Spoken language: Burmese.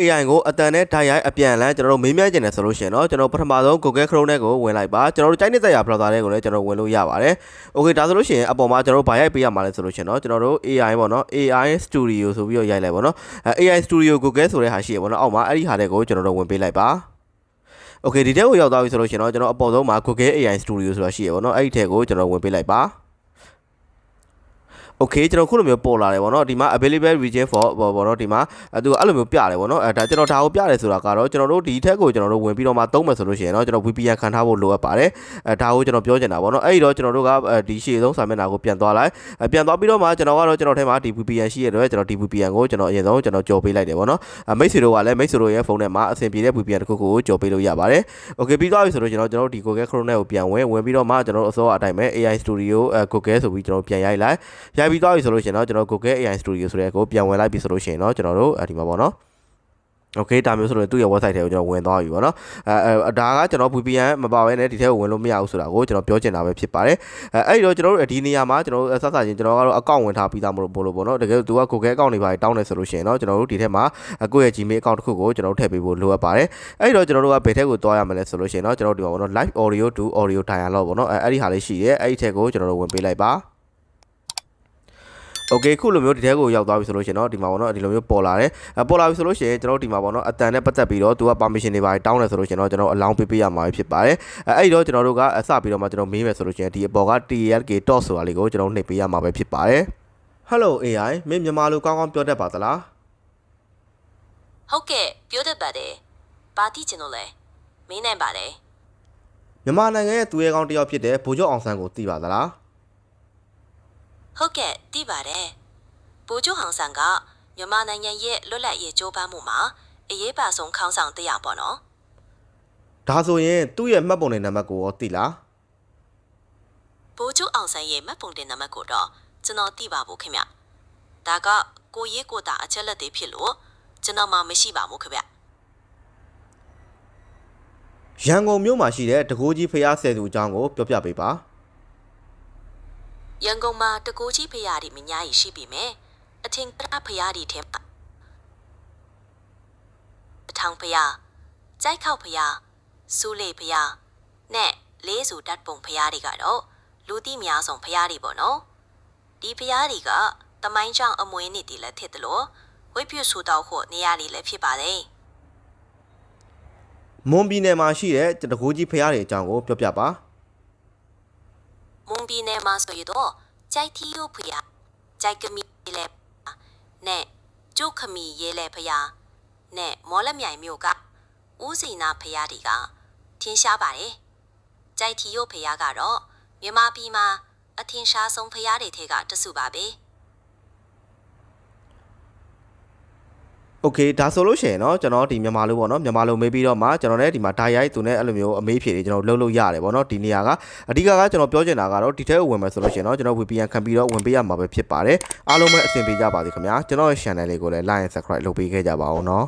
AI ကိုအတန်နဲ့ဓာတ်ရိုက်အပြန်အလှန်ကျွန်တော်တို့မေးမြန်းကျင်တယ်ဆိုလို့ရှိရင်တော့ကျွန်တော်ပထမဆုံး Google Chrome နဲ့ကိုဝင်လိုက်ပါကျွန်တော်တို့ကြိုက်နေတဲ့ရာ browser တွေကိုလည်းကျွန်တော်ဝင်လို့ရပါတယ်။ Okay ဒါဆိုလို့ရှိရင်အပေါ်မှာကျွန်တော်တို့ဗာရိုက်ပေးရမှာလဲဆိုလို့ရှိရင်တော့ကျွန်တော်တို့ AI ပေါ့နော် AI Studio ဆိုပြီးတော့ရိုက်လိုက်ပေါ့နော်အဲ AI Studio Google ဆိုတဲ့ဟာရှိရပေါ့နော်အောက်မှာအဲ့ဒီဟာတွေကိုကျွန်တော်တို့ဝင်ပေးလိုက်ပါ။ Okay ဒီထဲကိုရောက်သွားပြီဆိုလို့ရှိရင်တော့ကျွန်တော်အပေါ်ဆုံးမှာ Google AI Studio ဆိုတာရှိရပေါ့နော်အဲ့ဒီထဲကိုကျွန်တော်ဝင်ပေးလိုက်ပါ။ okay ကျွန်တော်ခုလိုမျိုးပေါ်လာတယ်ဗောနော်ဒီမှာ available region for ဘောဗောနော်ဒီမှာအဲသူကအဲ့လိုမျိုးပြတယ်ဗောနော်အဲဒါကျွန်တော်ဒါကိုပြတယ်ဆိုတာကတော့ကျွန်တော်တို့ဒီထက်ကိုကျွန်တော်တို့ဝင်ပြီးတော့မှသုံးမယ်ဆိုလို့ရှိရင်တော့ကျွန်တော် VPN ခံထားဖို့လိုအပ်ပါတယ်အဲဒါကိုကျွန်တော်ပြောချင်တာဗောနော်အဲ့ဒီတော့ကျွန်တော်တို့ကဒီရှေ့ဆုံးစာမျက်နှာကိုပြန်သွားလိုက်အဲပြန်သွားပြီးတော့မှကျွန်တော်ကတော့ကျွန်တော်ထဲမှာဒီ VPN ရှိရတဲ့ကျွန်တော်ဒီ VPN ကိုကျွန်တော်အရင်ဆုံးကျွန်တော်ကြော်ပေးလိုက်တယ်ဗောနော်အဲမိတ်ဆွေတို့ကလည်းမိတ်ဆွေတို့ရဲ့ဖုန်းထဲမှာအဆင်ပြေတဲ့ VPN တစ်ခုခုကိုကြော်ပေးလို့ရပါတယ် okay ပြီးသွားပြီဆိုတော့ကျွန်တော်ကျွန်တော်ဒီ Google Chrome နဲ့ကိုပြန်ဝင်ဝင်ပြီးတော့မှကျွန်တော်အစောအတိုင်းပဲ AI Studio အဲ Google ဆိုပြီးကျွန်တော်ပြန်ရိုက်လိုက်ရိုက်ပြီးသွားပြီဆိုလို့ရှိရင်တော့ကျွန်တော် Google AI Studio ဆိုတဲ့ကိုပြန်ဝင်လိုက်ပြီဆိုလို့ရှိရင်တော့ကျွန်တော်တို့အဲဒီမှာပေါ့နော်โอเคဒါမျိုးဆိုတော့သူ့ရဲ့ website ထဲကိုကျွန်တော်ဝင်သွားပြီပေါ့နော်အဲအဲဒါကကျွန်တော် VPN မပါဘဲနဲ့ဒီထဲကိုဝင်လို့မရဘူးဆိုတာကိုကျွန်တော်ပြောချင်တာပဲဖြစ်ပါတယ်အဲအဲ့ဒီတော့ကျွန်တော်တို့ဒီနေရာမှာကျွန်တော်တို့ဆက်ဆက်ချင်းကျွန်တော်ကတော့ account ဝင်ထားပြီးသားမလို့ပို့လို့ပေါ့နော်တကယ်သူက Google account တွေပါတောင်းနေဆိုလို့ရှိရင်တော့ကျွန်တော်တို့ဒီထဲမှာကိုယ့်ရဲ့ Gmail account တစ်ခုကိုကျွန်တော်တို့ထည့်ပေးဖို့လိုအပ်ပါတယ်အဲ့ဒီတော့ကျွန်တော်တို့ကဘယ်ထက်ကိုသွားရမလဲဆိုလို့ရှိရင်တော့ကျွန်တော်တို့ဒီမှာပေါ့နော် live audio to audio dialogue ပေါ့နော်အဲအဲ့ဒီဟာလေးရှိတယ်အဲ့ဒီထက်ကိုကျွန်တော်တို့ဝင်ပေးလိုက်ပါ โอเคခုလိုမျိုးဒီထဲကိုရောက်သွားပြီဆိုလို့ရှိရင်တော့ဒီမှာပေါ့နော်ဒီလိုမျိုးပေါ်လာတယ်အပေါ်လာပြီဆိုလို့ရှိရင်ကျွန်တော်တို့ဒီမှာပေါ့နော်အတန်နဲ့ပတ်သက်ပြီးတော့သူက permission တွေပါတောင်းတယ်ဆိုလို့ရှိရင်တော့ကျွန်တော်အလောင်းပေးပေးရမှာဖြစ်ပါတယ်အဲအဲ့ဒီတော့ကျွန်တော်တို့ကအစပြီးတော့မှကျွန်တော်မေးမယ်ဆိုလို့ရှိရင်ဒီအပေါ်က TLK dot ဆိုတာလေးကိုကျွန်တော်နှိပ်ပေးရမှာပဲဖြစ်ပါတယ် Hello AI မင်းမြန်မာလိုကောင်းကောင်းပြောတတ်ပါသလား ဟုတ်ကဲ့ပြောတတ်ပါတယ်။ပါတိကျင်လို့လဲမင်းနိုင်ပါတယ် မြန်မာနိုင်ငံရဲ့သူရဲကောင်းတစ်ယောက်ဖြစ်တဲ့ဗိုလ်ချုပ်အောင်ဆန်းကိုသိပါသလား ။ ဟုတ်ကဲ့သိပါတယ်။ဗိုလ်ချုပ်ဟောင်ဆန်ကမြန်မာနိုင်ငံရဲ့လွတ်လပ်ရေးကြိုးပမ်းမှုမှာအရေးပါဆုံးခေါင်းဆောင်တစ်ယောက်ပေါ့နော်ဒါဆိုရင်သူ့ရဲ့မှတ်ပုံတင်နံပါတ်ကိုရောသိလား။ဗိုလ်ချုပ်အောင်ဆန်ရဲ့မှတ်ပုံတင်နံပါတ်ကိုတော့ကျွန်တော်သိပါဘူးခင်ဗျ။ဒါကကိုရေးကိုတာအချက်လက်တွေဖြစ်လို့ကျွန်တော်မှမရှိပါဘူးခင်ဗျရန်ကုန်မြို့မှာရှိတဲ့တကိုးကြီးဖျားဆယ်သူအကြောင်းကိုပြောပြပေးပါ။ ရန်ကုန်မှာတကူကြီးဖရာတွေမညာကြီးရှိပြီမယ်။အထင်ကရဖရာတွေထဲမှာအထောင်ဖရာကြိုက်ခောက်ဖရာစူးလေဖရာနဲ့လေးစုတတ်ပုံဖရာတွေကတော့လူသိများဆုံးဖရာတွေပေါ့နော်။ဒီဖရာတွေကတမိုင်းကြောင်အမွေးနေ့တည်လည်းဖြစ်တယ်လို့ဝိပုဆူတော့ဖို့နေရာလေးလည်းဖြစ်ပါတယ်။မွန်ပြည်နယ်မှာရှိတဲ့တကိုးကြီးဖျားတွေအကြောင်းကိုပြောပြပါ မွန်ပြည်နယ်မှာဆိုရတော့ကြိုက်ထီယိုဖျားကြိုက်ကမီလဲနဲ့ကျုတ်ခမီရဲလဲဖျားနဲ့မော်လက်မြိုင်မြို့ကဦးစီနာဖျားတွေကထင်းရှားပါတယ်ကြိုက်ထီယိုဖျားကတော့မြန်မာပြည်မှာအထင်ရှားဆုံးဖျားတွေထဲကတစုပါပဲ โอเคဒါဆိုလို့ရှိရင်เนาะကျွန်တော်ဒီမြန်မာလိုပေါ့เนาะမြန်မာလိုမေးပြီးတော့မှကျွန်တော်လည်းဒီမှာဓာတ်ရိုက်သူနဲ့အဲ့လိုမျိုးအမေးဖြေတွေကျွန်တော်လုပ်လို့ရတယ်ပေါ့เนาะဒီနေရာကအဓိကကကျွန်တော်ပြောချင်တာကတော့ဒီထဲကိုဝင်မယ်ဆိုလို့ရှိရင်เนาะကျွန်တော် VPN ခံပြီးတော့ဝင်ပေးရမှာပဲဖြစ်ပါတယ်အားလုံးပဲအဆင်ပြေကြပါစေခင်ဗျာကျွန်တော်ရဲ့ channel လေးကိုလည်း like and subscribe လုပ်ပေးခဲ့ကြပါဦးเนาะ